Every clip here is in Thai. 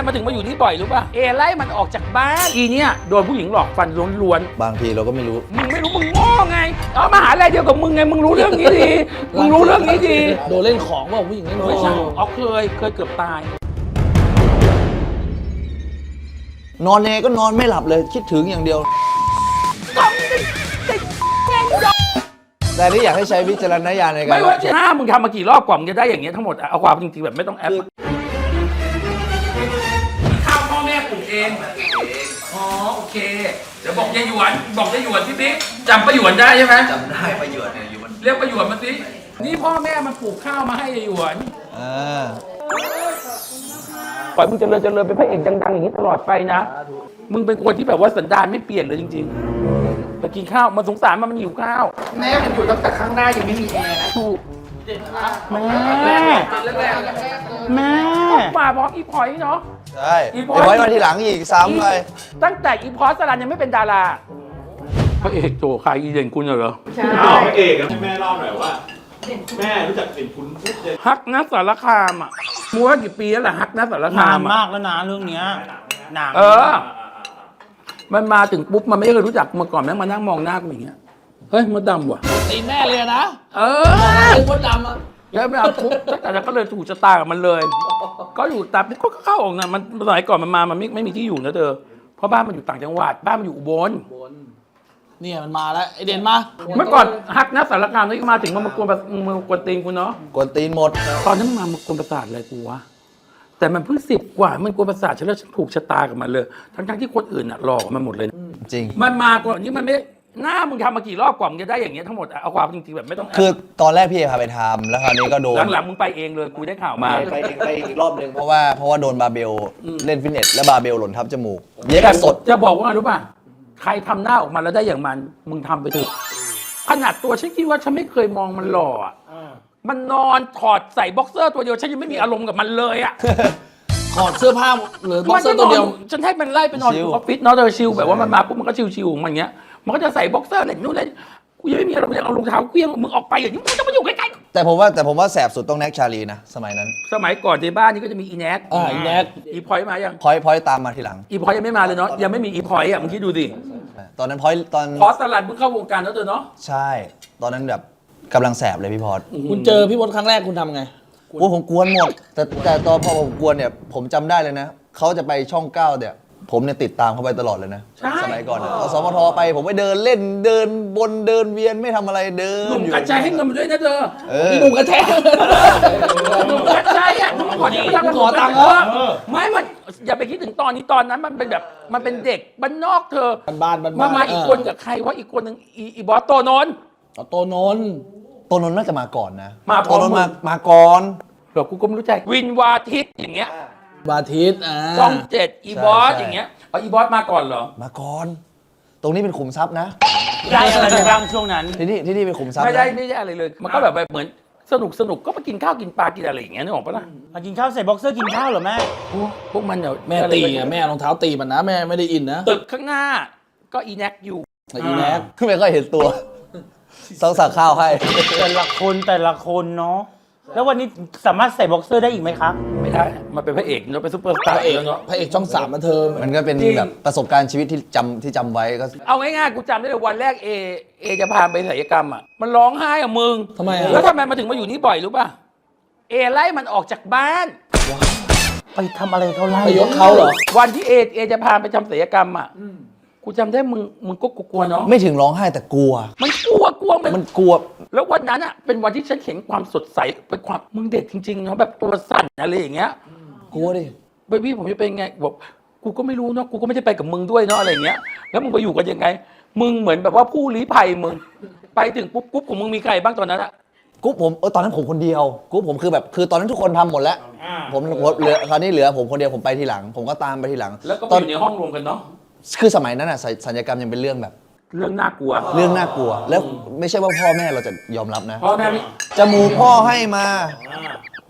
แล้วทำไมมาถึงมาอยู่นี่บ่อยรู้ป่ะเอไล่มันออกจากบ้านอีเนี่ยโดนผู้หญิงหลอกฟันล้วนบางทีเราก็ไม่รู้ ๆมึงไม่รู้มึงโง่ไงเอามาหาอะไรเดียวกับมึงไงมึงรู้เรื่องนี้ดี มึงรู้เรื่องนี้ดีโดนเล่นของว่าผู้หญิงเล่นขไม่อใช่งอ๋อเคยเคยเกือบตาย นอนยังไงก็นอนไม่หลับเลยคิดถึงอย่างเดียว แต่นี่อยากให้ใช้วิจารณญาณในการไม่ว่ารับชจะมหน้ามึงทำมากี่รอบกว่ามึงจะได้อย่างเงี้ยทั้งหมดอะเอาความจริงๆแบบไม่ต้องแอปอะ องอ๋อโอเค เดี๋ยวบอกยายหยวนบอกยายหยวนพี่บิ๊กจำประหยวนได้ใช่ไหมจำได้ประโยชน์เนี่ยอยู่มันเรียกประหยวนมาสินี่พ่อแม่มันปลูกข้าวมาให้ยายหยวนอ่าปล่อยมึงเจริญเจริญเป็นพระเอกดังๆอย่างนี้ตลอดไปนะ มึงเป็นคนที่แบบว่าสันดานไม่เปลี่ยนเลยจริงๆไปกินข้าวมันสงสารมันมันหิวข้าว แม่มันอยู่ตั้งแต่ข้างหน้ายังไม่มีแอร์นะถูก แม่แม่ แม่ มาพร้อมอีพอยเนาะ ใช่อีเดี๋ยวไว้มาทีหลังอีกซ้ำไปตั้งแต่อีพอสลันยังไม่เป็นดาราพระเอกโจใครอีเด่นคุณเหรออ้าวพระเอกอะให้แม่เล่าหน่อยว่า แม่รู้จักเด่นคุณพุทธเด่นฮักนักสารคามอะมัวกี่ปีแล้วล่ะฮักนักสารคานามนอะมากแล้วนะเรื่องเนี้ยนานเออ มันมาถึงปุ๊บมันไม่เคยรู้จักมาก่อนแม่งมานั่งมองหน้ากูอย่างเงี้ย เฮ้ยมดดำว่ะ ตีแม่เลยนะเออเป็นคนดำอะแล้วไม่เอาปุ๊บตั้งแต่นั้นก็เลยถูกชะตากับมันเลย ก็อยู่ตามก็เข้าออกนะมันสมัยก่อนมันมามันไม่ไม่มีที่อยู่นะเธอเพราะบ้านมันอยู่ต่างจังหวัดบ้านมันอยู่อุบลเนี่ยมันมาแล้วไอเด่นมาเมื่อก่อนฮักนักสารคามนี่มาถึงมันมากวนประมากวนตีนกูเนาะกวนตีนหมด ตอนนั้นมันมากวนประสาทอะไรกูวะแต่มันเพิ่งสิบกว่ามันกวนประสาทฉันแล้วฉันถูกชะตากับมันเลย ทั้งๆที่คนอื่นอะหลอกมันหมดเลย จริง มันมากว่านี้มันไม่ หน้ามึงทำมากี่รอบกว่ามึงจะได้อย่างเงี้ยทั้งหมดอะเอาความจริงๆแบบไม่ต้องคือตอนแรกพี่เอพาไปทำแล้วคราวนี้ก็โดน หลังๆมึงไปเองเลยกูได้ข่าวมา ไปอีกไปอีกรอบหนึ่งเพราะว่าเพราะว่าโดนบาร์เบลอืมเล่นฟิตเนสแล้วบาร์เบลหล่นทับจมูกเย็บกันสดจะบอกว่ารู้ป่ะใครทำหน้าออกมาแล้วได้อย่างมันมึงทำไปเถอะขนาดตัวฉันคิดว่าฉันไม่เคยมองมันหล่ออะมันนอนถอดใส่บ็อกเซอร์ตัวเดียวฉันยังไม่มีอารมณ์กับมันเลยอะ ถอดเสื้อผ้าเหลือบ็อกเซอร์ตัวเดียวฉันให้มันไล่ไปนอนอยู่ออฟฟิศเนาะเธอชิลแบบว่ามันมาปุ๊บมันก็ชิลๆของมันเงี้ย มันก็จะใส่บ็อกเซอร์อะไรนู่นอะไรกูยังไม่มีอารมณ์อยากเอารองเท้าเคลี้ยงมึงออกไปอย่างนี้มึงจะมาอยู่ใกล้แต่ผมว่าแต่ผมว่าแสบสุดต้องแน็กชาลีนะ สมัยนั้นๆสมัยก่อนในบ้านนี่ก็จะมีอีแน็กอ่าอีแน็ก อีพอยต์มายังพอยพอยตามมาทีหลัง อีพอยต์ยังไม่มาเลยเนาะยังไม่มีอีพอยต์อะมึงคิดดูดิตอนนั้นพอยตอนพอสลัดเพิ่งเข้าวงการแล้วเธอเนาะใช่ ตอนนั้นแบบกำลังแสบเลยพี่พอดคุณเจอพี่มดครั้งแรกคุณทำไง โอ้ผมกวนหมด แต่แต่ตอนพอผมกวนเนี่ยผมจำได้เลยนะเขาจะไปช่องเก้าเนี่ย ผมเนี่ยติดตามเขาไปตลอดเลยนะ ใช่ สมัยก่อนอะเอาสมทไปผมไปเดินเล่นเดินบนเดินเวียนไม่ทำอะไรเดิหนนุ่มอยู่กระจายให้เงินมาด้วยนะเธอเออพี่หนุ่มกระแทกหนุ่มกระจายอะมึงขอนี่ตังค์ขอตังค์เหรอไม่มันอย่าไปคิดถึงตอนนี้ตอนนั้นมันเป็นแบบมันเป็นเด็กบ้านนอกเธอบ้านบ้านมามาอีกคนกับใครวะอีกคนหนึ่งอีอีบอสโตนนท์ เอาโตโนนตัวนนท์น่าจะมาก่อนนะมาพร้ตัอวมนนท์มึมางมาก่อนเดี๋ยวกูก็ไม่รู้ใจวินวาทิตอย่างเงี้ย บาทิสอ่าช่องเจ็ดอีบอสอย่างเงี้ยเอาอีบอสมาก่อนเหรอมาก่อน ตรงนี้เป็นขุมทรัพย์นะ ได้อะไรไปบ้างช่วงนั้น ที่นี่ที่นี่เป็นขุมทรัพย์ไม่ได้นะไม่ได้อะไรเลย มันก็แบบเหมือนสนุกสนุกก็ไปกินข้าวกินปลากินอะไรอย่างเงี้ยนึกออกปะล่ะมากินข้าวใส่บ็อกเซอร์กินข้าวเหรอแม่ พวกพวกมันเดี๋ยวแม่ตีอะแม่รองเท้าตีมันนะแม่ไม่ได้อินนะตึกข้างหน้า ก็อีแน็กอยู่ แต่อีแน็กไม่ค่อยเห็นตัวต้องสั่งข้าวให้ แต่ละคนแต่ละคนเนาะ แล้ววันนี้สามารถใส่บ็อกเซอร์ได้อีกไหมครับไม่ได้ มันเป็นพระเอกเนาะเป็นซูเปอร์สพตาร์ระเอกแล้วเนาะ พระเอกช่องสามมาเธอมันก็เป็นจริง แบบประสบการณ์ชีวิตที่จำที่จำไว้ก็ เอาง่ายๆ กูจำได้เลยวันแรกเอเอจะพาไปศัลยกรรมอะ มันร้องไห้อะมึงทำไมอะ แล้วทำไมมาถึงมาอยู่นี่บ่อยรู้ป่ะ เอไล่มันออกจากบ้าน ไปทำอะไรเขาไล่ไปยกเขาเหรอ วันที่เอเอจะพาไปทำศัลยกรรมอะกูจำได้มึงมึงก็กลัวๆเนาะ ไม่ถึงร้องไห้แต่กลัว มันกลัวกลัวมันมันกลัว แล้ววันนั้นอะเป็นวันที่ฉันเห็นความสดใสเป็นความมึงเด็กจริงๆเนาะแบบตัวสั่นอะไรอย่างเงี้ยกลัวดิเบบี้ผมจะเป็นไงบอกกูก็ไม่รู้เนาะกูก็ไม่ได้ไปกับมึงด้วยเนาะอะไรอย่างเงี้ยแล้วมึงไปอยู่กันยังไง มึงเหมือนแบบว่าผู้ลี้ภัยมึงไปถึงปุ๊บปุ๊บของมึงมีใครบ้างตอนนั้นอะกรุ๊ปผมเออตอนนั้นผมคนเดียวกรุ๊ปผมคือแบบคือตอนนั้นทุกคนทำหมดแล้ว ผมผมเหลือคราวนี้เหลือผมคนเดียวผมไปทีหลัง ผมก็ตามไปทีหลัง แล้วก็ไปตอนอยู่ในห้องรวมกันเนาะคือสมัยนั้นอะศัลสัญญกรรมยังเป็นเรื่องแบบ เรื่องน่ากลัวเรื่องน่ากลัว แล้วไม่ใช่ว่าพ่อแม่เราจะยอมรับนะเพราะแม่ไม่จมูกพ่อให้มา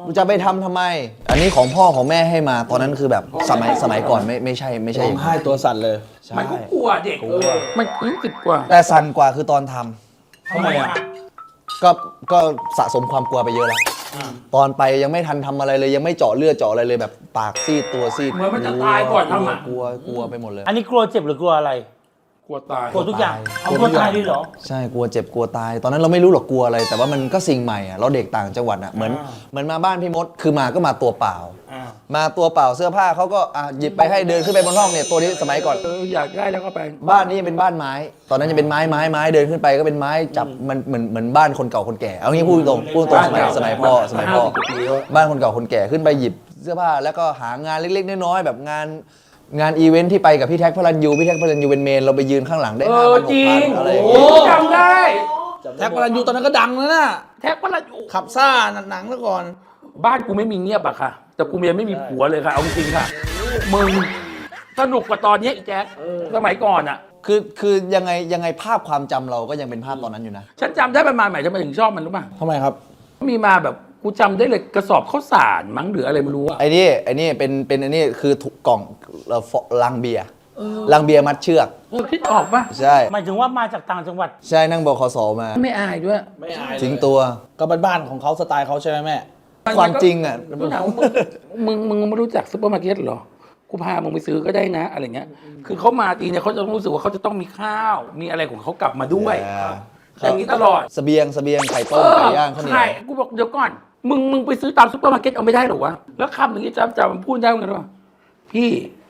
กูจะไปทำทำไม อันนี้ของพ่อของแม่ให้มา ตอนนั้นคือแบบสมัยสมัยก่อนไม่ไม่ใช่ไม่ใช่ร้องไห้ตัวสั่นเลยใช่มันก็กลัวเด็กกลัเอวอมันรู้สึกกว่าแต่สั่นกว่าคือตอนทำทำไมอะก็ก็สะสมความกลัวไปเยอะแล้ว ตอนไปยังไม่ทันทำอะไรเลยยังไม่เจาะเลือดเจาะอะไรเลยแบบปากซีดตัวซีดเหมือนมันจะตายก่อนทำอะกลัวกลัวไปหมดเลย อันนี้กลัวเจ็บหรือกลัวอะไร กลัวตาย กลัวทุกอย่างเอากกลัลัววทุกอย่างตายด้วยเหรอ ใช่กลัวเจ็บกลัวตาย ตอนนั้นเราไม่รู้หรอกกลัวอะไร แต่ว่ามันก็สิ่งใหม่อะเราเด็กต่างจังหวัดอะเหมือนอ่า เหมือนมาบ้านพี่มดคือมาก็มาตัวเปล่า อ่ามาตัวเปล่าเสื้อผ้าเขาก็อะหยิบไปให้เดินขึ้นไปบนห้องเนี่ยตัวนี้สมัยก่อน เอออยากได้แล้วก็ไป บ้านนี้เป็นบ้านไม้ ตอนนั้นยังเป็นไม้ไม้ไม้เดินขึ้นไปก็เป็นไม้จับมันเหมือนเหมือนบ้านคนเก่าคนแก่เอางี้พูดตรงพูดตรงสมัยบ้านเก่าสมัยพ่อสมัยพ่อห้าสิบกว่าปีแล้วบ้านคนเก่าคนแก่ขึ้นไปหยิบเสื้อผ้าแล้วก็หางานเล็กๆน้อยๆแบบงาน งานอีเวนท์ที่ไปกับพี่แท็กพลันยูพี่แท็กพลันยูเป็นเมนเราไปยืนข้างหลังได้เอห้าอพันหจกริพังนอะไรอย่างโอ้เงี้ย จำได้ แท็กพลันยูตอนนั้นก็ดังแล้วนะแท็กพลันยูขับซ่าหนังแล้วก่อน บ้านกูไม่มีเงียบอะค่ะ แต่กูยังไม่มีผัวเลยค่ะเอาจริงๆค่ะมึงสนุกกว่าตอนเนี้ยอีแจ๊คสมัยก่อนอะคือคือยังไงยังไงภาพความจำเราก็ยังเป็นภาพตอนนั้นอยู่นะ ฉันจำได้ประมาณไหนทำไมถึงชอบมันรู้ป่ะทำไมครับ มีมาแบบ กูจำได้เลยกระสอบข้าวสารมั้งหรืออะไรไม่รู้อะไอ้นี่ไอ้นี่เป็นเป็นไอ้นี่คือถุงกล่องเอ่อฟลังเบียร์ลังเบียร์มัดเชือก เออคิดออกป่ะใช่ หมายถึงว่ามาจากต่างจังหวัด ใช่นั่งบคสมาไม่อายด้วยไม่อายทิ้งตัว ก็บ้านๆของเขาสไตล์เขาใช่ไหมแม่ ความจริงอะกูถามว่ามึงมึงมึงไม่รู้จักซุปเปอร์มาร์เก็ตเหรอกูพามึงไปซื้อก็ได้นะ อะไรเงี้ย คือเขามาทีเนี่ยเขาจะต้องรู้สึกว่าเขาจะต้องมีข้าว มีอะไรของเขากลับมาด้วยอ่าอย่างนี้ตลอดเสบียงเสบียงไข่ต้มไก่ย่างข้าวเหนียว ใช่กูบอกเดี๋ยวก่อน มึงมึงไปซื้อตามซุปเปอร์มาร์เก็ตเอาไม่ได้หรอวะ แล้วคำอย่างนี้จำจำมันพูดได้เหมือนกันว่าพี่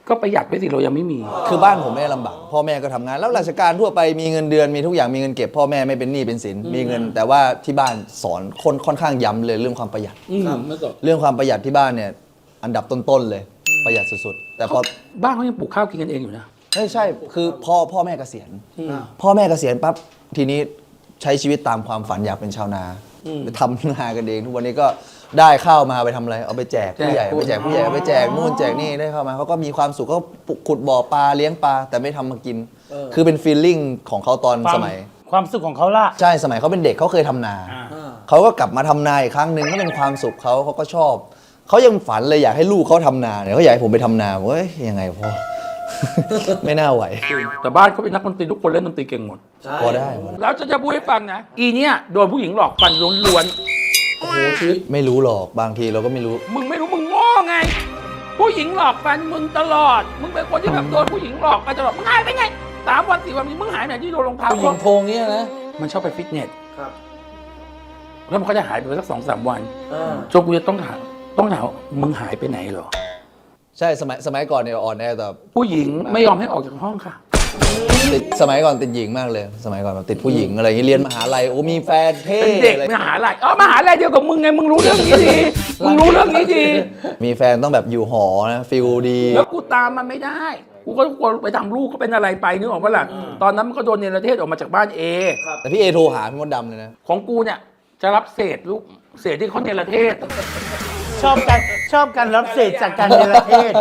ก็ประหยัดไปสิเรายังไม่มี คือบ้านผมไม่ได้ลำบากพ่อแม่ก็ทำงาน แล้วราชการทั่วไปมีเงินเดือนมีทุกอย่างมีเงินเก็บพ่อแม่ไม่เป็นหนี้เป็นสินมีเงิน แต่ว่าที่บ้านสอนคนค่อนข้างย้ำเลยเรื่องความประหยัด อืมเมื่อก่อนเรื่องความประหยัดที่บ้านเนี่ยอันดับต้นๆเลยประหยัดสุดๆ แต่พอบ้านเขายังปลูกข้าวกินกันเองอยู่นะ ไม่ใช่คือพ่อพ่อแม่เกษียณ พ่อแม่เกษียณปั๊บทีนี้ใช้ชีวิตตามความฝันอยากเป็นชาวนา ไปทำนากันเองทุกวันนี้ก็ได้ข้าวมาไปทำอะไร เอาไปแจกผู้ใหญ่แจกเอาไปแจกผู้ใหญ่เอาไปแจกนู่นแจกนี่ได้เข้ามาเขาก็มีความสุขเขาขุดบ่อปลาเลี้ยงปลาแต่ไม่ทำมากิน คือเป็นฟีลลิ่งของเขาตอนความสมัย ความสุขของเขาล่ะ ใช่สมัยเขาเป็นเด็กเขาเคยทำนาเขาก็กลับมาทำนาอีกครั้งหนึ่งก็เป็นความสุขเขาเขาก็ชอบเขายังฝันเลยอยากให้ลูกเขาทำนาเนี่ยเขาอยากให้ผมไปทำนาผมว่าเอ้ยยังไงพ่อ ไม่น่าไหว แต่บ้านเขาเป็นนักดนตรีทุกคนเล่นดนตรีเก่งหมด พอได้พอได้แล้วจะจะพูดให้ฟังนะ อีเนี่ยโดนผู้หญิงหลอกฟันล้วนโอ้โหชีวิตไม่รู้หรอกบางทีเราก็ไม่รู้ ๆมึงไม่รู้มึงโง่ไง ผู้หญิงหลอกฟันมึงตลอด มึงเป็นคนที่แบบโดนผู้หญิงหลอกกันตลอดมึงหายไปไงสามวันสี่วันมึงหายไปไหนที่โดนรองเท้าผู้หญิงโพงเงี้ยนะมันชอบไปฟิตเนสครับแล้วมันก็จะหายไปสักสองสามวันจนกูจะต้องถามต้องถามว่ามึงหายไปไหนเหรอ ใช่สมัยสมัยก่อนเนี่ยอ่อนแอแต่ผู้หญิงไม่ยอมให้ออกจากห้องค่ะ ติดสมัยก่อนติดหญิงมากเลย สมัยก่อนแบบติดผู้หญิงอะไรอย่างงี้เรียนมหาลัยโอ้มีแฟนเท่เป็นเด็กอะไรมหาลัยเออมหาลัยเดียวกับมึงไงมึงรู้เรื่องนี้ดีมึงรู้เรื่องนี้ดี มีแฟนต้องแบบอยู่หอนะฟิลดี แล้วกูตามมันไม่ได้ กูก็กลัวไปทำลูกเขาเป็นอะไรไปนึกออกปะล่ะ ตอนนั้นมันก็โดนเนรเทศออกมาจากบ้านเอ แต่พี่เอโทรหาพี่มดดำเลยนะ ของกูเนี่ยจะรับเศษลูกเศษที่เขาเนรเทศ ชอบการชอบการรับเศษจากการเนรเทศ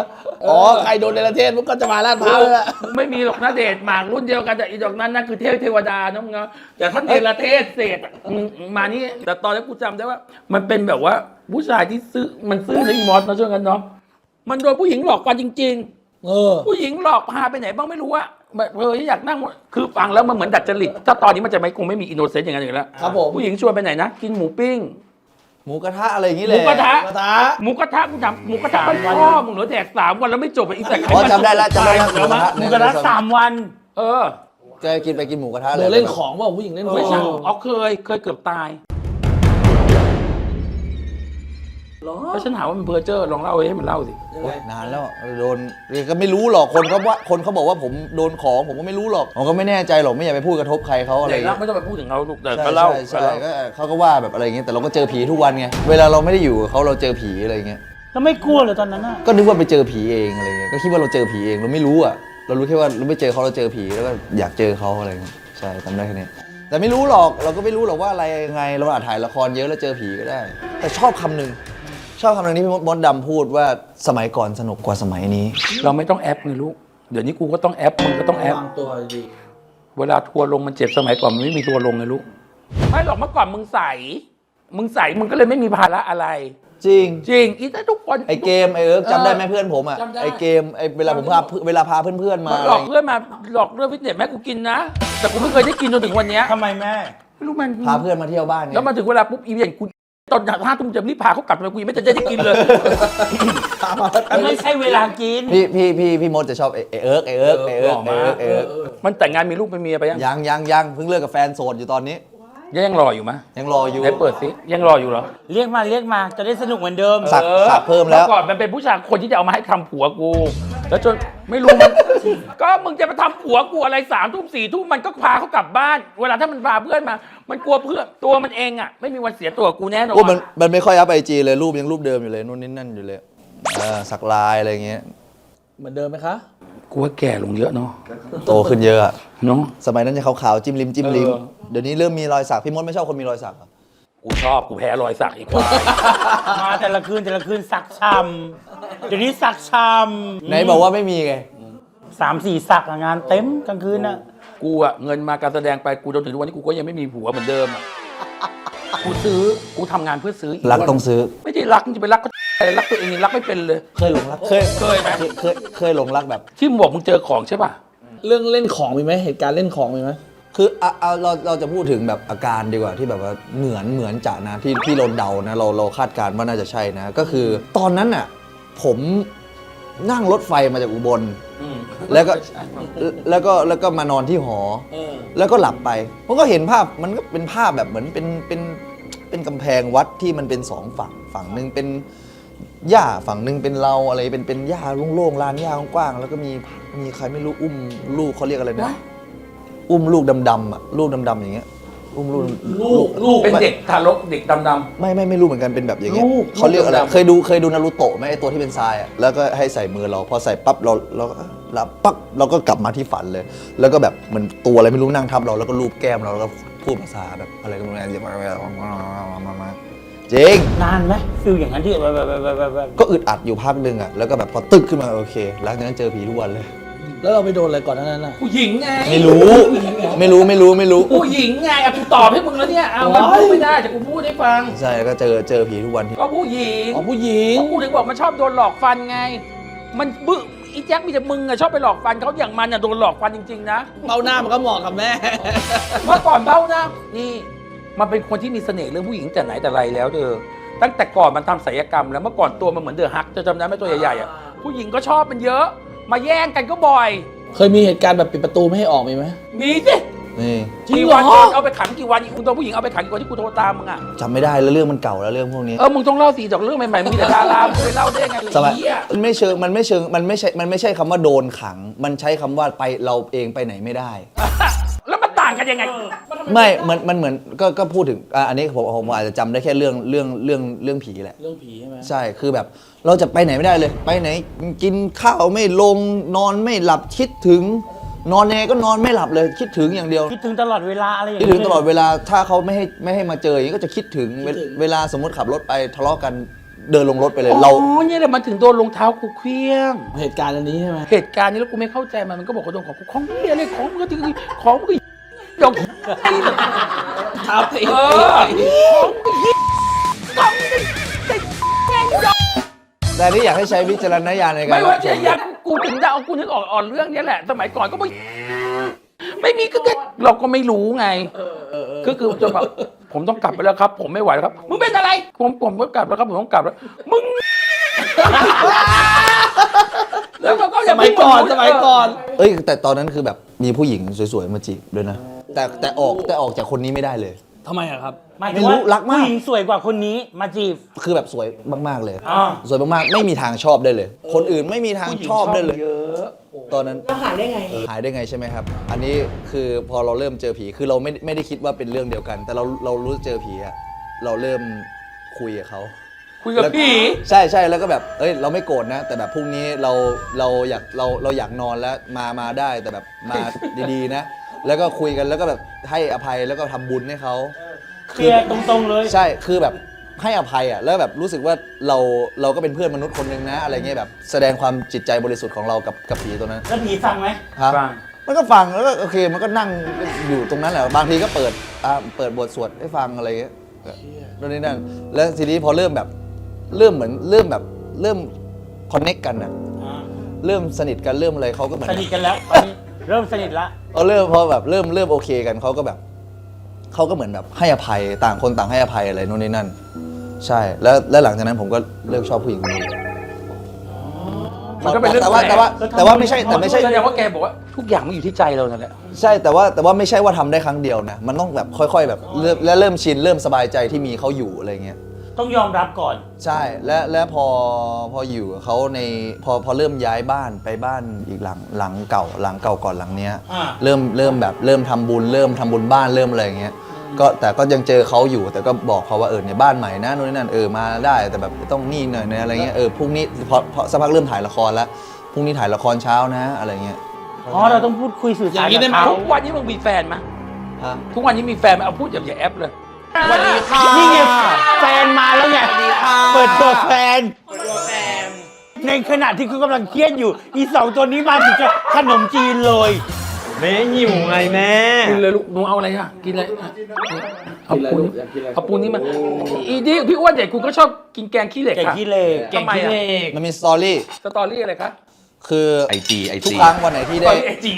อ๋อ ใครโดนในประเทศมันก็จะมาลาดพร้าวเลยล่ะไม่มีหรอกนะเดชหมากรุ่นเดียวกันแต่อีดอกนั้นนั่นคือเทพเทวดานะมึงนะแต่ถ้าเนรเทศเศษอะมึงมานี่แต่ตอนนั้นกูจำได้ว่า มันเป็นแบบว่าผู้ชายที่ซื้อมันซื้อในอีมอสนะช่วยกันเนาะมันโดนผู้หญิงหลอกกันจริง ๆ เออ ผู้หญิงหลอกพาไปไหนบ้างไม่รู้อะแบบเอออยากนั่งคือฟังแล้วมันเหมือนดัดจริตถ้าตอนนี้มันจะไม่คงไม่มีอินโนเซนต์อย่างนั้นอยู่แล้วครับผม ผู้หญิงชวนไปไหนนะ กินหมูปิ้ง หมูกระทะอะไรอย่างงี้หเลมูยกระทะ กระทะ หมูกระทะกูถามหมูกระทะมันพ่อมึงเหลือแดกสามวันแล้วไม่จบอะอีสัตว์อ๋อจำได้แล้วจำได้แล้วหมูเดี๋ยวกระมาทะหมูกระทะสามวันเออแกกินไปกินหมูกระทะโดเลยนเล่นของเปล่าผู้หญิงเล่นขไม่อใช่งอ๋อเคยเคยเกือบตาย แล้วฉันถามว่ามันเพอร์เจอร์ลองเล่าให้มันเล่าสิโอ๊ยนานแล้วโดนก็ไม่รู้หรอกคนเขาว่าคนเขาบอกว่าผมโดนของผมก็ไม่รู้หรอกผมก็ไม่แน่ใจหรอกไม่อยากไปพูดกระทบใครเขาอะไรอเด็กย่างเล่าเงี้ย ไม่ต้องไปพูดถึงเขาลูกแต่ใช่ก็เล่าใช่ใช่ก็เขาก็ว่าแบบอะไรอย่างเงี้ยแต่เราก็เจอผีทุกวันไงเวลาเราไม่ได้อยู่กับเขาเราเจอผีอะไรอย่างเงี้ยแล้วไม่กลัวเหรอตอนนั้นน่ะก็นึกว่าไปเจอผีเองอะไรเงี้ยก็คิดว่าเราเจอผีเองเราไม่รู้อะเรารู้แค่ว่าเราไม่เจอเขาเราเจอผีแล้วก็อยากเจอเขาอะไรเงี้ยใช่ทำได้แค่นี้แต่ไม่รู้หรอกเราก็ไม่รู้หรอกว่าอะไรยังไงเราอาจถ่ายละครเยอะแล้วเจอผีก็ได้ แต่ชอบคำหนึ่ง ชอบคำหนึ่งที่พี่มดดำพูดว่าสมัยก่อนสนุกกว่าสมัยนี้ เราไม่ต้องแอปไงลูก เดี๋ยวนี้กูก็ต้องแอปมึงก็ต้องแอป วางตัวดีเวลาทัวร์ลงมันเจ็บสมัยก่อนมันไม่มีทัวร์ลงไงลูกไม่หรอกเมื่อก่อนมึงใส มึงใสมึงก็เลยไม่มีภาระอะไร จริง จริงอีแต่ทุกคน ไอเกมไอเอิร์กจำได้ไหมเพื่อนผมอะจำได้ ไอเกมไอเวลาผมพาเวลาพาเพื่อนๆมามันหลอกเพื่อนมาหลอกเรื่องฟิตเนสแม่กูกินนะ แต่กูไม่เคยได้กินจนถึงวันเนี้ยทำไมแม่ ไม่รู้มัน พาเพื่อนมาเที่ยวบ้านไง แล้วมาถึงเวลาปุ๊บอีเวนต์กู ตอนห้าทุ่มจะรีบพาเขากลับทำไมกูยังไม่ทันจะได้กินเลย ไม่ใช่เวลากิน พี่พี่พี่พี่มดจะชอบไอ้ไอ้เอิร์กไอ้เอิร์กไอ้เอิร์กไอ้เอิร์กไอ้เอิร์กมันแต่งงานมีลูกเป็นเมียไปยังยังยังยังเพิ่งเลิกกับแฟนโสดอยู่ตอนนี้ ยังรออยู่มะยังรออยู่ไหนเปิดสิยังรออยู่เหรอเรียกมาเรียกมาจะได้สนุกเหมือนเดิม สักออสักเพิ่มแล้วก่อนมันเป็นผู้ชายคนที่จะเอามาให้ทำผัวกู แล้วจนไม่รู้มัน ก็มึงจะไปทำผัวกูอะไรสามทุ่มสี่ทุ่มมันก็พาเขากลับบ้าน เวลาถ้ามันพาเพื่อนมา มันกลัวเพื่อนตัวมันเองอะไม่มีวันเสียตัวกูแน่นอโอ้มันนมันไม่ค่อยอัพไอจีเลยรูปยังรูปเดิมอยู่เลยนู่นนี่นั่นอยู่เลยเออสักลายอะไรเงี้ย เหมือนเดิมไหมคะ กูว่าแก่ลงเยอะเนาะโตขึ้นเยอะอะเนาะ สมัยนั้นจะขาวๆจิ้มริมจิ้มริมเออ เดี๋ยวนี้เริ่มมีรอยสักพี่มดไม่ชอบคนมีรอยสักเหรอกูชอบกูแพ้รอยสักอีกว่ามาแต่ละคืนแต่ละคืนสักชำเดี๋ยวนี้สักชำไหนบอกว่าไม่มีไงสามสี่สักอะงานเต็มกลางคืนน่ะกูอะเงินมาการแสดงไปกูจนถึงทุกวันนี้กูก็ยังไม่มีผัวเหมือนเดิมอะกูซื้อกูทำงานเพื่อซื้อรักต้องซื้อ ไม่ได้รักจะไปรักก็อะ ไรรักตัวเองนี่รักไม่เป็นเลย เคยหลงรักเคยเคยไหม เคยเคยหลงรักแบบ ที่มึงบอกมึงเจอของใช่ป่ะ เรื่องเล่นของมีไหมเหตุการณ์เล่นของมีไหมคือเอาเอาเราเราจะพูดถึงแบบอาการดีกว่าที่แบบว่าเหมือนเหมือนจะนะที่ที่เราเดานะเราเราคาดการณ์ว่าน่าจะใช่นะ ก็คือตอนนั้นน่ะผมนั่งรถไฟมาจากอุบล แล้วก็แล้วก็แล้วก็มานอนที่หอ แล้วก็หลับไปผมก็เห็นภาพมันก็เป็นภาพแบบเหมือนเป็นเป็นเป็นกำแพงวัดที่มันเป็นสองฝั่งฝั่งหนึ่งเป็น หญ้าฝั่งหนึ่งเป็นเราอะไรเป็นเป็นหญ้าโล่งๆลานหญ้ากว้างๆแล้วก็มีมีใครไม่รู้อุ้มลูกเขาเรียกอะไรนะ อุ้มลูกดำๆอะลูกดำๆอย่างเงี้ย อุ้มลูกลูกลูกเป็นเด็กทารกเด็กดำ ไม่ไม่ไม่รู้เหมือนกันเป็นแบบอย่างเงี้ยลูกเขาเรียกอะไรลูกดำๆ เคยดูเคยดูนารูโตะไหมไอตัวที่เป็นทรายอะแล้วก็ให้ใส่มือเราพอใส่ปั๊บเราเราก็หลับปั๊บเราก็กลับมาที่ฝันเลย แล้วก็แบบเหมือนตัวอะไรไม่รู้นั่งทับเราแล้วก็ลูบแก้มเราแล้วก็พูดภาษาแบบอะไรก็ไม่รู้จะมามามา จริง นานไหมฟิลอย่างนั้นที่แบบแบบแบบแบบแบบก็อึดอัดอยู่พักหนึ่งอะ แล้วก็แบบพอตึกขึ้นมาโอเค หลังจากนั้นเจอผีทุกวันเลย แล้วเราไปโดนอะไรก่อนหนานั้นน่ะๆผู้หญิงไงไม่รู้ ไม่รู้ไม่รู้ไม่รู้ ผู้หญิงไงอะกูตอบให้มึงแล้วเนี่ยเอามันพูดไม่ได้แต่กูพูดให้ฟัง ใช่แล้วก็เจอเจอผีทุกวันที่ก็ผู้หญิงอ๋อผู้หญิงเพราะกูถึงบอกมันชอบโดนหลอกฟันไง มันบึ้อีแจ็คมีแต่มึงอะชอบไปหลอกฟันเขาอย่างมันอะโดนหลอกฟันจริงๆนะ เบ้าหน้ามันก็เหมาะกับแม่ เมื่อก่อนเบ้านะนี่ มันเป็นคนที่มีเสน่ห์เรื่องผู้หญิงแต่ไหนแต่ไรแล้วเธอตั้งแต่ก่อนมันทำศัลยกรรมแล้วเมื่อก่อนตัวมันเหมือนเดอะฮักจะจำได้ไหมตัวใหญ่ๆอะผู้หญิงก็ชอบมันเยอะ มาแย่งกันก็บ่อย เคยมีเหตุการณ์แบบปิดประตูไม่ให้ออกมีไหมมีสินี่จริงกี่เหรวันอเอาไปขังกี่วันอีกคุณตัวผู้หญิงเอาไปขังกี่วันที่กูโทรตามมึงอะจำไม่ได้แล้วเรื่องมันเก่าแล้วเรื่องพวกนี้เออมึงต้องเล่าสีดอกเรื่องใหม่ๆมีแต่ดารามึงไปเล่าได้ยังไงสมัยเหี้ยมันไม่เชิงมันไม่เชิงมันไม่ใช่มันไม่ใช่คำว่าโดนขัง มันใช้คำว่าไปเราเองไปไหนไม่ได้ ยังไง ไม่มันมันเหมือนก็ก็พูดถึงอะอันนี้ผมผมอาจจะจำได้แค่เรื่องเรื่องเรื่องเรื่องผีแหละ เรื่องผีใช่ไหมใช่ คือแบบเราจะไปไหนไม่ได้เลย ไปไหนกินข้าวไม่ลงนอนไม่หลับคิดถึง นอนยังไงก็นอนไม่หลับเลยคิดถึงอย่างเดียว คิดถึงตลอดเวลาอะไรอย่างคิดเงี้ถึงตลอดเวลาถ้าเขาไม่ให้ไม่ให้มาเจออย่างนี้ก็จะคิดถึงเวเวลาสมมติขับรถไปทะเลาะกันเดินลงรถไปเลยเรา อ๋อเนี่ยแหละมันถึงโดนรองเท้ากูเคลี้ยง เหตุการณ์อันนี้ใช่ไหมเหตุการณ์นี้แล้วกูไม่เข้าใจมันมันก็บอกว่าโดนของกูของเหี้ยอะไรของมึงก็ถึงของมึงก็ ดอกครับเออแต่นนี่อยากให้ใช้วิจารณญาณในการไม่รัว่าจะยากกูถึงจะเอากูนึกออกอ่อนเรื่องนี้แหละ สมัยก่อนก็ไม่ไม่มีก็เราก็ไม่รู้ไงก็คือจนแบบผมต้องกลับไปแล้วครับ ผมไม่ไหวแล้วครับ มึงเป็นอะไร ผมผมก็กลับแล้วครับผมต้องกลับแล้ว มึงแล้วก็สมัยก่อนสมัยก่อน เอ้ยแต่ตอนนั้นคือแบบมีผู้หญิงสวยๆมาจีบด้วยนะ แต่แต่ออกแต่ออกจากคนนี้ไม่ได้เลย ทำไมอะครับ หมายถึไม่งรู้ว่ารักมาก ผู้หญิงสวยกว่าคนนี้มาจีบ คือแบบสวยมากๆเลย อ่า สวยมากๆไม่มีทางชอบได้เลย คนอื่นไม่มีทางชอบได้เลยเยอะตอนนั้น เราหายได้ไง หายได้ไงใช่ไหมครับ อันนี้คือพอเราเริ่มเจอผี คือเราไม่ไม่ได้คิดว่าเป็นเรื่องเดียวกัน แต่เราเรารู้เจอผีอะเราเริ่มคุยกับเขาคุยกับแล้วพี่ใช่ใช่แล้วก็แบบ เอ้ยเราไม่โกรธนะ แต่แบบพรุ่งนี้เราเราอยากเราเราอยากนอนแล้วมามาได้แต่แบบมาดีๆนะ แล้วก็คุยกันแล้วก็แบบให้อภัยแล้วก็ทำบุญให้เขาเคลียร์ตรงๆเลย ใช่คือแบบให้อภัยอะแล้วแบบรู้สึกว่าเราเราก็เป็นเพื่อนมนุษย์คนหนึ่งนะ อะไรเงี้ยแบบ แสดงความจิตใจบริสุทธิ์ของเรากับกับผีตัวนั้น แล้วผีฟังไหมครับฟัง มันก็ฟังแล้วก็โอเคมันก็นั่งอยู่ตรงนั้นแหละบางทีก็เปิดอ่าเปิดบทสวดให้ฟังอะไรเงี้ยนั่นนี่นั่นแล้วทีนี้พอเริ่มแบบเริ่มเหมือนเริ่มแบบเริ่มคอนเน็กกันอะอ่าเริ่มสนิทกันเริ่มอะไรเขาก็เหมือนสนิทกันแล้วตอนนี้เริ่มสนิทละ เขาเริ่มพอแบบเริ่มเริ่มโอเคกันเขาก็แบบเขาก็เหมือนแบบให้อภัยต่างคนต่างให้อภัยอะไรนู่นนี่นั่น ใช่แล้วแล้วหลังจากนั้นผมก็เลิกชอบผู้หญิงคนนี้มันก็เป็นเรื่องแต่ว่าแปลกแต่ว่าแต่ว่าไม่ใช่แต่ไม่ใช่ แสดงว่าแกบอกว่าทุกอย่างมันอยู่ที่ใจเรานั่นแหละใช่แต่ว่าแต่ว่าไม่ใช่ว่าทำได้ครั้งเดียวนะ มันต้องแบบค่อย ๆ แบบเริ่มและเริ่มชินเริ่มสบายใจที่มีเขาอยู่อะไรเงี้ย ต้องยอมรับก่อน ใช่และและพอพออยู่กับเขาในพอพอเริ่มย้ายบ้านไปบ้านอีกหลังหลังเก่าหลังเก่าก่อนหลังเนี้ย อ่า เริ่มเริ่มแบบเริ่มทำบุญเริ่มทำบุญบ้านเริ่มอะไรอย่างเงี้ยก็แต่ก็ยังเจอเขาอยู่แต่ก็บอกเขาว่าเออเนี่ยบ้านใหม่นะนู่นนี่นั่นเออมาได้แต่แบบต้องนี่หน่อยนะอะไรเงี้ยเออพรุ่งนี้พอพอสักพักเริ่มถ่ายละครแล้วพรุ่งนี้ถ่ายละครเช้านะอะไรเงี้ยอ๋อ เราต้องพูดคุยสื่อสารอย่างนี้ได้ไหมกับเขาทุกวันนี้มึงมีแฟนไหมฮะทุกวันนี้มีแฟนไหมเอาพูดอย่าอย่าแอปเลย สวัสดีค่ะนี่ไงแฟนมาแล้วไงสวัสดีค่ะเปิดตัวแฟน ในขณะที่คุณกำลังเครียดอยู่ อีสองตัวนี้มาถึงจะขนมจีนเลย แม่หิวไงแม่ กินเลยลูกหนูเอาอะไรอะกินเลยอะเอาปูนอยากกินอะไรเอาปูนนี้มาอีนี่พี่อ้วนเด็กคุณก็ชอบกินแกงขี้เหล็กแกงค่ะขี้เหล็กเก่งขี้เหล็กมันมีสตอรี่ สตอรี่อะไรคะ คือไอจีไอทุกจีครั้งวันไหนที่สตได้อรี่ไอจี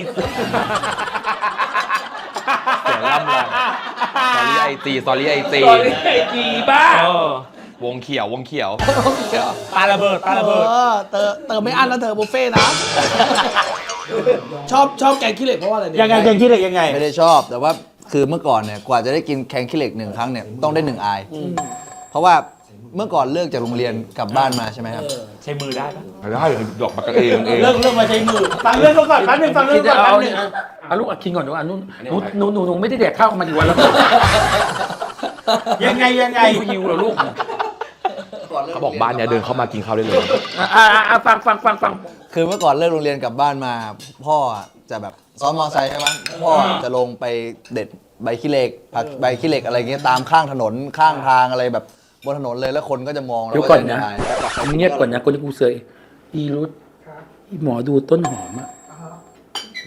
เสียงล่ำเลยสอรี่ไอ จีสอรี่ไอสจีตอรี่ไอจีบ้า วงเขียววงเขียว ปาระเบิดปาระเบิด เออเติมเติมไม่อั้นแล้วเธอบุฟเฟ่ต์นะ ชอบชอบแกงขี้เหล็กเพราะว่าอะไรเนี่ยยังไงแกงขี้เหล็กยังไง ไม่ได้ชอบแต่ว่าคือเมื่อก่อนเนี่ยกว่าจะได้กินแกงขี้เหล็กหนึ่งครั้งเนี่ยต้องได้หนึ่งอาย เพราะว่า เมื่อก่อนเลิกจากโรงเรียนกลับบ้านมาใช่ไหมครับ ใช้มือได้ปะได้ดอกปากกาเองเอง เรื่องเรื่องมาใช้มือฟังเรื่องก่อนแป๊บนึงฟังเรื่คิอดงก่จะอนแป๊เอาบนึเนี่ยงเอาลูกอะกินก่อนเดี๋ยวอะนุ่นหนูหนูหนูหนูไม่ได้แดกข้าวมากี่วันแล้วยังไงยังไงหิวเหรอลูกเขาบอกบ้านเนี้ยเดินเข้ามากินข้าวได้เลยอะอะอะอะฟังฟังฟังฟังคือเมื่อก่อนเลิกโรงเรียนกลับบ้านมา พ่อจะแบบซ้อมมอไซค์ใช่ไหมพ่อจะลงไปเด็ดใบขี้เหล็กผักใบขี้เหล็กอะไรเงี้ยตามข้างถนนข้างทางอะไรแบบ บนถนนเลยแล้วคนก็จะมองแล้วเดี๋ยวก็ก่อนจะนะถ่ายเงียบก่อนนะคนที่กูเสยอีรุดอีหมอดูต้นหอมอะ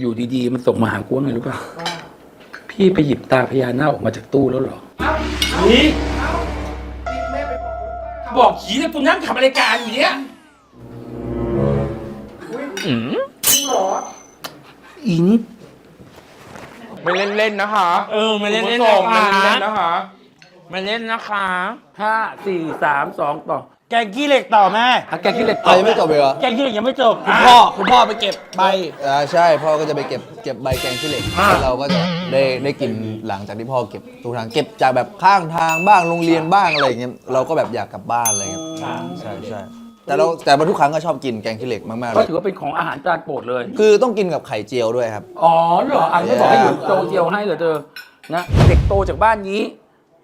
อยู่ดีๆ มันส่งมาหากูว่าไงรู้ป่ะ พี่ไปหยิบตาพญานาคออกมาจากตู้แล้วเหรอนี่บอกผีเลยกูนั่งทำรายการอยู่เนี้ยอีนี่ไม่เล่นเล่นๆนะคะ เออมาเล่นเล่นคุณผู้ชมนะไม่เล่นคะเล่นๆนะคะ มาเล่นนะคะห้าสี่สามสองต่อ แกงขี้เหล็กต่อแม่ อะแกคิดเหล็กอะยังไม่จบเลยเหรอแกงขี้เหล็กยังไม่จบคุณพ่อคุณพ่อไปเก็บใบ อ่าใช่พ่อก็จะไปเก็บเก็บใบแกงขี้เหล็กแล้วเราก็จะได้ได้กินหลังจากที่พ่อเก็บทุกทางเก็บจากแบบข้างทางบ้างโรงเรียนบ้างอะไรอย่างเงี้ยเราก็แบบอยากกลับบ้านอะไรเงี้ยใช่ใช่แต่เราแต่มาทุกครั้งก็ชอบกินแกงขี้เหล็กมากๆเลก็ยถือว่าเป็นของอาหารจานโปรดเลย คือต้องกินกับไข่เจียวด้วยครับ อ๋อเหรออะไม่บอกให้หยุดโตเดียวให้เหรอเธอนะเด็กโตจากบ้านนี้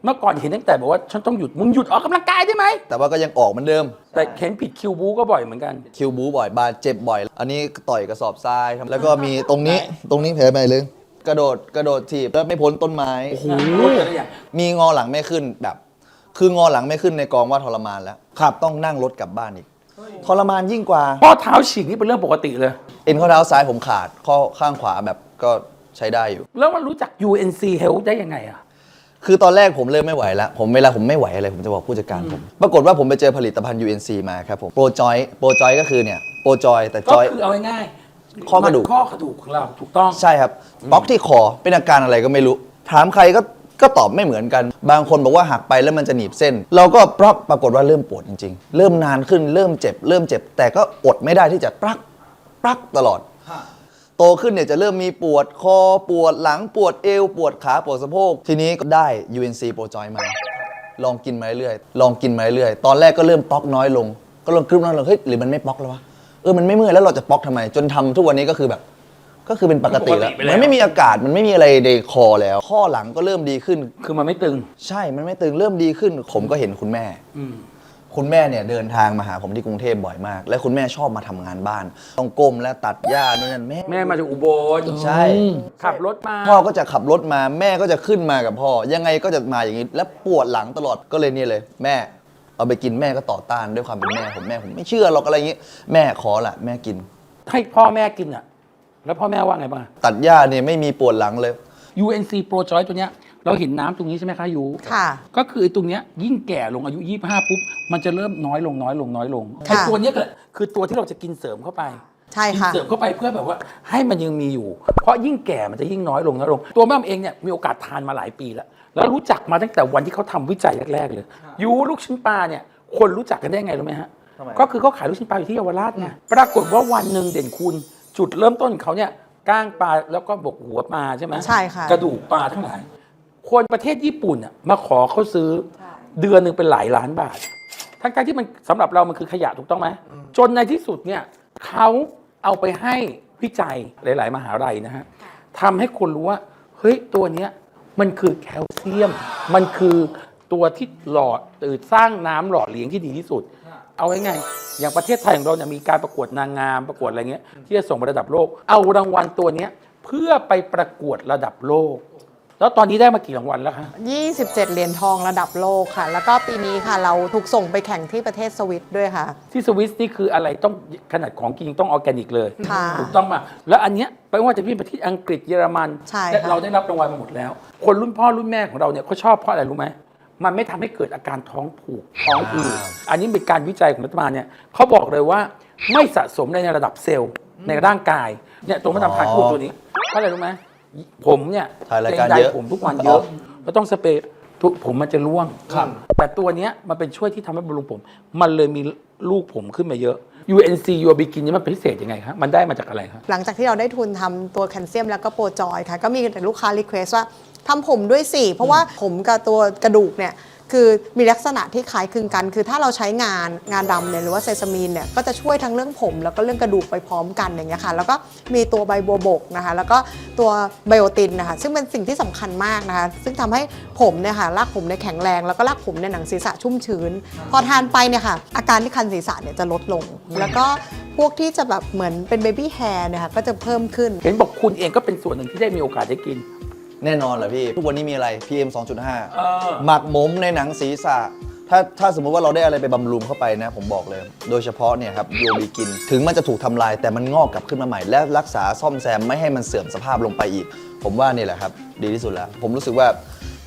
เมื่อก่อนเห็นตั้งแต่บอกว่าฉันต้องหยุดมึงหยุดออกกำลังกายได้ไหมแต่ว่าก็ยังออกเหมือนเดิม แต่เห็นผิดคิวบูก็บ่อยเหมือนกัน คิวบูบ่อยบาดเจ็บบ่อย อันนี้ต่อยกระสอบทรายครับแล้วก็มีตรงนี้ตรงนี้แผลไปเลยกระโดดกระโดดถีบแล้วไม่พ้นต้นไม้ โอ้โหมีงอหลังไม่ขึ้นแบบ คืองอหลังไม่ขึ้นในกองว่าทรมานแล้วครับต้องนั่งรถกลับบ้านอีกทรมานยิ่งกว่าพ่อเท้าฉีกนี่เป็นเรื่องปกติเลย เอ็นข้อเท้าซ้ายผมขาดข้อข้างขวาแบบก็ใช้ได้อยู่ แล้วมันรู้จัก UNC Health ได้ยังไงอะ คือตอนแรกผมเริ่มไม่ไหวแล้ว ผมเวลาผมไม่ไหวอะไร ผมจะบอกผู้จัดการผม ปรากฏว่าผมไปเจอผลิตภัณฑ์ UNC มาครับผม โปรจอย โปรจอยก็คือเนี่ย โปรจอยแต่ก็จอย คือเอาง่ายๆข้อกระดูก มันข้อกระดูกของเราถูกต้อง ใช่ครับบล็อกที่คอเป็นอาการอะไรก็ไม่รู้ ถามใครก็ก็ตอบไม่เหมือนกัน บางคนบอกว่าหักไปแล้วมันจะหนีบเส้น เราก็ปรับปรากฏว่าเริ่มปวดจริง ๆ เริ่มนานขึ้นเริ่มเจ็บ เริ่มเจ็บ แต่ก็อดไม่ได้ที่จะปรักปรักตลอด โตขึ้นเนี่ยจะเริ่มมีปวดคอปวดหลังปวดเอว ปวดขาปวดสะโพก ทีนี้ก็ได้ UNC Pro Joy มา ลองกินมาเรื่อยๆลองกินมาเรื่อยๆตอนแรกก็เริ่มป๊อกน้อยลง ก็ลองครึ้มน้อยลงเฮ้ยหรือมันไม่ป๊อกแล้ววะเออมันไม่เมื่อยแล้วเราจะป๊อกทำไม จนทำทุกวันนี้ก็คือแบบ ก็คือเป็นปกติแล้วปกติไปแล้ว มันไม่มีอากาศมันไม่มีอะไรในคอแล้ว ข้อหลังก็เริ่มดีขึ้น คือมันไม่ตึง ใช่มันไม่ตึงเริ่มดีขึ้น ผมก็เห็นคุณแม่ อืม คุณแม่เนี่ยเดินทางมาหาผมที่กรุงเทพบ่อยมาก และคุณแม่ชอบมาทำงานบ้าน ต้องก้มและตัดหญ้านู่นนั่นแม่ แม่มาจากอุบลใช่ ขับรถมา พ่อก็จะขับรถมาแม่ก็จะขึ้นมากับพ่อ ยังไงก็จะมาอย่างนี้ และปวดหลังตลอดก็เลยเนี่ยเลย แม่เอาไปกินแม่ก็ต่อต้านด้วยความเป็นแม่ผมแม่ผมไม่เชื่อหรอกอะไรอย่างนี้ แม่ขอละแม่กิน ให้พ่อแม่กินอะ แล้วพ่อแม่ว่าไงบ้าง ตัดหญ้าเนี่ยไม่มีปวดหลังเลย UNC Pro Choice ตัวเนี้ย เราเห็นน้ำตรงนี้ใช่ไหมคะยูค่ะ ก็คือไอ้ตรงเนี้ยยิ่งแก่ลงอายุ 25 ปุ๊บ มันจะเริ่มน้อยลงน้อยลงน้อยลงค่ะไอ้ตัวเนี้ยก็คือตัวที่เราจะกินเสริมเข้าไป ใช่ค่ะ เสริมเข้าไปเพื่อแบบว่าให้มันยังมีอยู่ เพราะยิ่งแก่มันจะยิ่งน้อยลงน้อยลง ตัวแม่มเองเนี่ยมีโอกาสทานมาหลายปีแล้ว แล้วรู้จักมาตั้งแต่วันที่เขาทำวิจัยแรกๆเลยยูลูกชิ้นปลาเนี่ยคนรู้จักกันได้ไงรู้ไหมฮะก็คือเขาขายลูกชิ้นปลาอยู่ที่เยาวราชไงปรากฏว่าวันหนึ่งเด่นคุณ จุดเริ่มต้นของเขาเนี่ยก้างปลาแล้วก็บกหัวปลาใช่ไหมใช่ค่ะ กระดูกปลาทั้งหลาย คนประเทศญี่ปุ่นอะมาขอเขาซื้อเดือนหนึ่งเป็นหลายล้านบาท ทั้งๆที่มันสำหรับเรามันคือขยะถูกต้องไหมจนในที่สุดเนี่ยเขาเอาไปให้วิจัยหลาย ๆ มหาลัยนะฮะทำให้คนรู้ว่า เฮ้ยตัวเนี้ยมันคือแคลเซียม มันคือตัวที่หล่อตื่นสร้างน้ำหล่อเลี้ยงที่ดีที่สุด เอาไงายๆอย่างประเทศไทยของเราเนี่ยมีการประกวดนางงามประกวดอะไรเงี้ยที่จะส่งไประดับโลก เอารางวัลตัวเนี้ยเพื่อไปประกวดระดับโลก แล้วตอนนี้ได้มากี่รางวัลแล้วคะ 27 เหรียญทองระดับโลกค่ะ แล้วก็ปีนี้ค่ะเราถูกส่งไปแข่งที่ประเทศสวิตด้วยค่ะ ที่สวิสนี่คืออะไรต้องขนาดของกินต้องออร์แกนิกเลย ค่ะ ถูกต้องมาแล้วอันเนี้ยไม่ว่าจะพี่ประเทศอังกฤษเยอรมันใช่และค่ะ เราได้รับรางวัลมาหมดแล้ว คนรุ่นพ่อรุ่นแม่ของเราเนี่ยเขาชอบเพราะอะไรรู้ไหมมันไม่ทำให้เกิดอาการท้องผูกท้องอืดอันนี้เป็นการวิจัยของรัฐบาลเนี่ยเขาบอกเลยว่าไม่สะสมในระดับเซลล์ในร่างกายเนี่ยตัวมาทำทานคู่ตัวนี้เพราะอะไรรู้ไหม ผมเนี่ยถ่ายรายการกงใดเยอะผมทุกวันเยอะก็ต้องสเปรย์ทุกผมมันจะร่วงครับแต่ตัวเนี้ยมันเป็นช่วยที่ทำให้บำรุงผม มันเลยมีลูกผมขึ้นมาเยอะ UNC u b i k i n นี่มันเป็นพิเศษยังไงครับมันได้มาจากอะไรครับหลังจากที่เราได้ทุนทำตัวแคลเซียมแล้วก็โปรจอยค่ะ ก็มีแต่ลูกค้ารีเควสว่าทำผมด้วยสิ เพราะว่าผมกับตัวกระดูกเนี่ย คือมีลักษณะที่คล้ายคลึงกัน คือถ้าเราใช้งานงานดำเนี่ยหรือว่าเซซามีนเนี่ยก็จะช่วยทั้งเรื่องผม แล้วก็เรื่องกระดูกไปพร้อมกันอย่างเงี้ยค่ะแล้วก็มีตัวใบบัวบกนะคะแล้วก็ตัวไบโอตินนะคะซึ่งเป็นสิ่งที่สำคัญมากนะคะซึ่งทำให้ผมเนี่ยค่ะรากผมเนี่ยแข็งแรงแล้วก็รากผมในยหนังศีรษะชุ่มชื้น พอทานไปเนี่ยค่ะอาการที่คันศีรษะเนี่ยจะลดลง แล้วก็พวกที่จะแบบเหมือนเป็นเบบี้แฮร์เนี่ยค่ะก็จะเพิ่มขึ้นเห็นบอกคุณเองก็เป็นส่วนหนึ่งที่ได้มีโอกาสได้กิน แน่นอนเหรอพี่ ทุกวันนี้มีอะไร PM เออ2.5หมักหมมในหนังศีรษะ ถ้าถ้าสมมุติว่าเราได้อะไรไปบำรุงเข้าไปนะ ผมบอกเลย โดยเฉพาะเนี่ยครับโยบีกิน ถึงมันจะถูกทำลายแต่มันงอกกลับขึ้นมาใหม่ และรักษาซ่อมแซมไม่ให้มันเสื่อมสภาพลงไปอีก ผมว่านี่แหละครับ ดีที่สุดแล้ว ผมรู้สึกว่า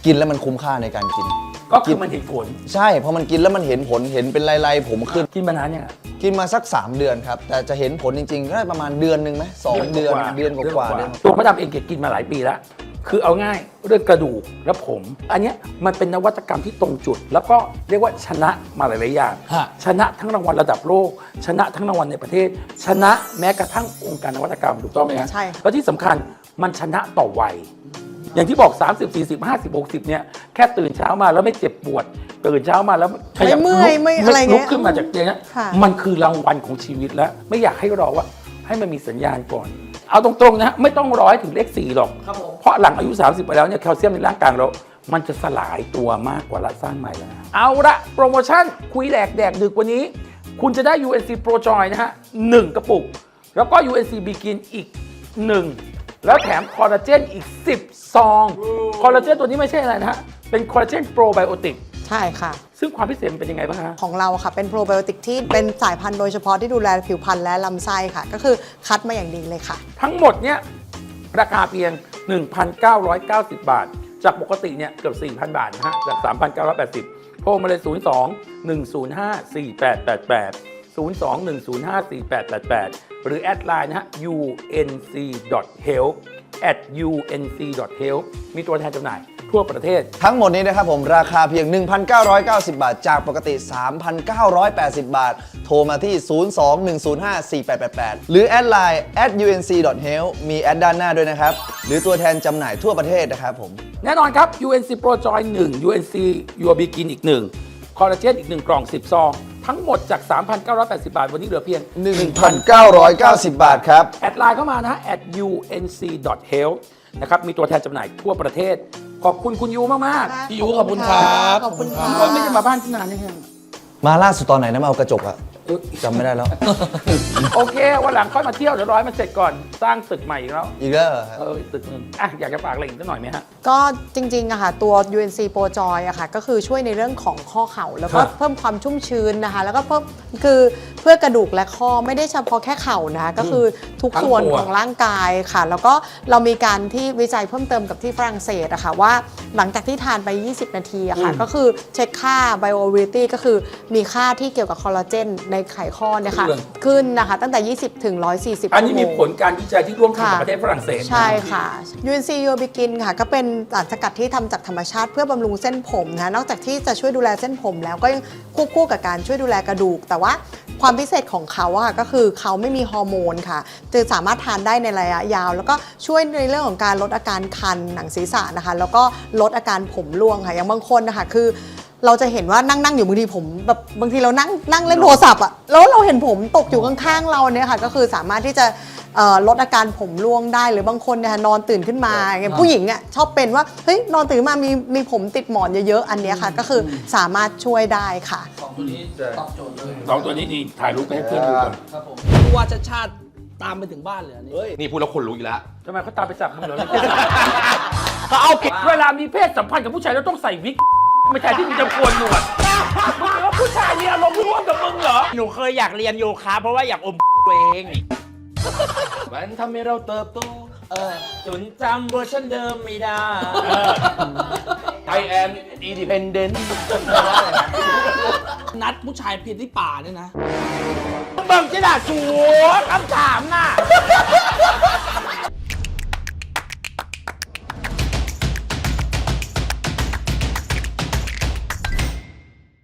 กินแล้วมันคุ้มค่าในการกิน ก็คือมันเห็นผล ใช่พอมันกินแล้วมันเห็นผลเห็นเป็นลายๆผมขึ้น กินมานานยังอะ กินมาสัก 3 เดือนครับ แต่จะเห็นผลจริงๆก็ได้ประมาณเดือนหนึ่งไหมสองเดือนเดือนกว่าๆ เดือนตัวมะดำเองเกกินมาหลายปีแล้ว คือเอาง่ายเรื่องกระดูกและผม อันเนี้ยมันเป็นนวัตกรรมที่ตรงจุด แล้วก็เรียกว่าชนะมาหลาย ๆ อย่าง ฮะ ชนะทั้งรางวัลระดับโลก ชนะทั้งรางวัลในประเทศ ชนะแม้กระทั่งองค์การนวัตกรรมถูกต้องไหมฮะใช่แล้วที่สำคัญมันชนะต่อวัย อย่างที่บอก 30 40 50 60 เนี่ยแค่ตื่นเช้ามาแล้วไม่เจ็บปวด ตื่นเช้ามาแล้วขยับไม่เมื่อยลุกไม่อะไรเงี้ยลุกขึ้นมาจากเตียงเนี่ยค่ะ มันคือรางวัลของชีวิตแล้ว ไม่อยากให้รอว่าให้มันมีสัญญาณก่อน เอาตรงๆนะฮะไม่ต้องรอให้ถึงเลข4หรอกเพราะหลังอายุ 30 ไปแล้วเนี่ยแคลเซียมในร่างกายเรา มันจะสลายตัวมากกว่าละสร้างใหม่แล้วนะเอาละโปรโมชั่นคุยแหลกแดกดึกวันนี้ คุณจะได้ UNC Pro Joy นะฮะหนึ่งกระปุก แล้วก็ UNC Begin อีก 1 แล้วแถมคอลลาเจนอีก 10 ซอง คอลลาเจนตัวนี้ไม่ใช่อะไรนะฮะ เป็นคอลลาเจนโปรไบโอติกใช่ค่ะ ซึ่งความพิเศษมันเป็นยังไงบ้างฮะ ของเราค่ะเป็นโปรไบโอติกที่เป็นสายพันธุ์โดยเฉพาะที่ดูแลผิวพรรณและลำไส้ค่ะ ก็คือคัดมาอย่างดีเลยค่ะ ทั้งหมดเนี่ยราคาเพียง 1,990 บาท จากปกติเนี่ยเกือบ 4,000 บาทนะฮะ จาก 3,980 โทรมาเลย 02 105 4888 02 105 4888 หรือแอดไลน์นะฮะ unc.health at unc.health มีตัวแทนจำหน่าย ทั่วประเทศ ทั้งหมดนี้นะครับผมราคาเพียง 1,990 บาท จากปกติ 3,980 บาท โทรมาที่ 02-105-4888 หรือแอดไลน์ at unc.health มีแอดด้านหน้าด้วยนะครับ หรือตัวแทนจำหน่ายทั่วประเทศนะครับผม แน่นอนครับ UNC Pro Joy 1 UNC Your Begin อีก 1 คอลลาเจนอีก 1 กล่อง 10 ซอง ทั้งหมดจาก 3,980 บาท วันนี้เหลือเพียง 1,990 บาทครับ แอดไลน์เข้ามานะฮะ at unc.health นะครับ มีตัวแทนจำหน่ายทั่วประเทศ ขอบคุณคุณยูมากๆ พี่ยูขอบคุณครับ ขอบคุณค่ะพี่ว่าไม่ได้มาบ้านที่นานยังไง มาล่าสุดตอนไหนนะมาเอากระจกอะเออ จำไม่ได้แล้ว โอเค วันหลังค่อยมาเที่ยวเดี๋ยวร้อยมันเสร็จก่อน สร้างตึกใหม่อีกแล้ว อีกแล้วเหรอครับ เอออีกตึกหนึงอะอยากจะฝากอะไรอีกสักหน่อยไหมฮะ ก็จริงๆอะค่ะตัว UNC Pro Joy อะค่ะก็คือช่วยในเรื่องของข้อเข่าแล้วก็ครับ เพิ่มความชุ่มชื้นนะคะ แล้วก็เพิ่มคือเพื่อกระดูกและข้อไม่ได้เฉพาะแค่เข่านะคะก็คือทุกทั้งส่วนตัว ของร่างกายค่ะ แล้วก็เรามีการที่วิจัยเพิ่มเติมกับที่ฝรั่งเศสอะค่ะว่าหลังจากที่ทานไป 20 นาทีอะค่ะก็คือเช็คค่า bioavailability ก็คือมีค่าที่เกี่ยวกับคอลลาเจนในในไขข้อเนี่ยค่ะขึ้นขึ้นนะคะ ตั้งแต่ 20 ถึง 140 อันนี้มีชั่วโงผลการวิจัยที่ร่วมกันกับค่ะประเทศฝรั่งเศสใช่ค่ะ UNC u b i g i n ค่ะ ก็เป็นสารสกัดที่ทำจากธรรมชาติเพื่อบำรุงเส้นผมนะคะนอกจากที่จะช่วยดูแลเส้นผมแล้วก็ยังควบคู่กับการช่วยดูแลกระดูก แต่ว่าความพิเศษของเขาอะค่ะก็คือเขาไม่มีฮอร์โมนค่ะจะสามารถทานได้ในระยะยาว แล้วก็ช่วยในเรื่องของการลดอาการคันหนังศีรษะนะคะ แล้วก็ลดอาการผมร่วงค่ะอย่างบางคนนะคะคือ เราจะเห็นว่านั่งนั่งอยู่บางทีผมแบบบางทีเรานั่งนั่งเล่นโทรศัพท์อะแล้วเราเห็นผมตกอยู่ข้างๆเราเนี่ยค่ะ ก็คือสามารถที่จะเอ่อลดอาการผมร่วงได้หรือบางคนเนี่ยค่ะนอนตื่นขึ้นมาอย่างเงี้ยผู้หญิงอะชอบเป็นว่าเฮ้ยนอนตื่นมามีมีผมติดหมอนเยอะๆอันเนี้ยค่ะ ก็คือสามารถช่วยได้ค่ะ สองตัวนี้นี่ถ่ายรูปไปให้เพื่อนดูก่อนผู้ว่าชาติชาติตามไปถึงบ้านเลยอันนี้นี่พูดแล้วคนรู้อีกแล้วทำไมเขาตามไปจับมึงเหรอเขาเอาผิดเวลามีเพศสัมพันธ์กับผู้ชายแล้วต้องใส่วิก ไม่ใช่ที่มึงจะโกนหนวดมึงคิดว่าผู้ชายมีอารมณ์ร่วมกับมึงเหรอ หนูเคยอยากเรียนโยคะเพราะว่าอยากอมตัวเอง มันทำให้เราเติบโตจนจำเวอร์ชันเดิมไม่ได้ I am independent นัดผู้ชายเพียนที่ป่าเนี่ยนะ เบิ่งจิดาสูคำถามน่ะ